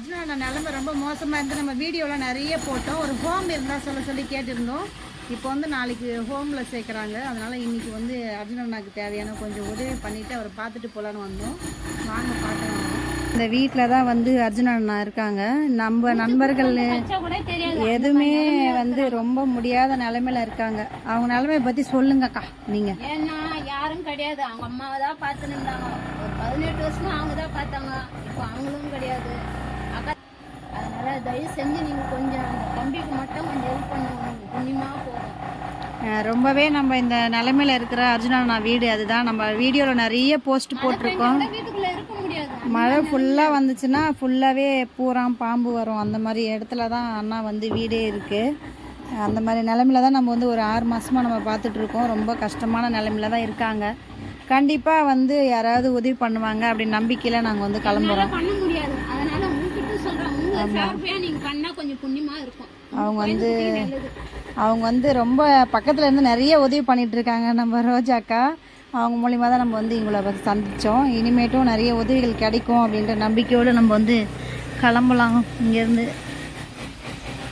அர்ஜுனோட நிலைமை ரொம்ப மோசமாக இருந்து நம்ம வீடியோலாம் நிறைய போட்டோம். ஒரு ஹோம் இருந்தால் சொல்ல சொல்லி கேட்டிருந்தோம். இப்போ வந்து நாளைக்கு ஹோமில் சேர்க்குறாங்க. அதனால் இன்னைக்கு வந்து அர்ஜுனண்ணாக்கு தேவையான கொஞ்சம் உதவி பண்ணிவிட்டு அவரை பார்த்துட்டு போகலான்னு வந்தோம். வாங்க பார்க்கலாம். இந்த வீட்டில் தான் வந்து அர்ஜுன அண்ணா இருக்காங்க. நம்ம நண்பர்கள் எதுவுமே வந்து ரொம்ப முடியாத நிலைமையில இருக்காங்க. அவங்க நிலைமையை பற்றி சொல்லுங்கக்கா நீங்கள் ஏன்னா யாரும் கிடையாது. அவங்க அம்மாவை தான் பார்த்துன்னு இருந்தாங்க. ஒரு பதினெட்டு வருஷமா அவங்க தான் பார்த்தாங்க. இப்போ அவங்களும் கிடையாது. அதனால தயவு செஞ்சு நீங்க கொஞ்சம் அந்த தம்பிக்கு மட்டும் கொஞ்சம் ஹெல்ப் பண்ணுங்க புண்ணியமா போகும் அஹ் ரொம்பவே நம்ம இந்த நிலைமையில இருக்கிற அர்ஜுனா வீடு அதுதான். நம்ம வீடியோவில் நிறைய போஸ்ட் போட்டிருக்கோம். மழை ஃபுல்லாக வந்துச்சுன்னா ஃபுல்லாகவே பூராம் பாம்பு வரும். அந்த மாதிரி இடத்துல தான் அண்ணா வந்து வீடே இருக்குது அந்த மாதிரி நிலமையில தான் நம்ம வந்து ஒரு ஆறு மாதமாக நம்ம பார்த்துட்ருக்கோம் ரொம்ப கஷ்டமான நிலமையில தான் இருக்காங்க. கண்டிப்பாக வந்து யாராவது உதவி பண்ணுவாங்க அப்படின்னு நம்பிக்கையில் நாங்கள் வந்து கிளம்புறோம். அவங்க வந்து அவங்க வந்து ரொம்ப பக்கத்தில் இருந்து நிறைய உதவி பண்ணிட்டு இருக்காங்க. நம்ம ரோஜாக்கா அவங்க மூலிமா தான் நம்ம வந்து இவங்களை சந்தித்தோம் இனிமேட்டும் நிறைய உதவிகள் கிடைக்கும் அப்படின்ற நம்பிக்கையோடு நம்ம வந்து கிளம்பலாம். இங்கேருந்து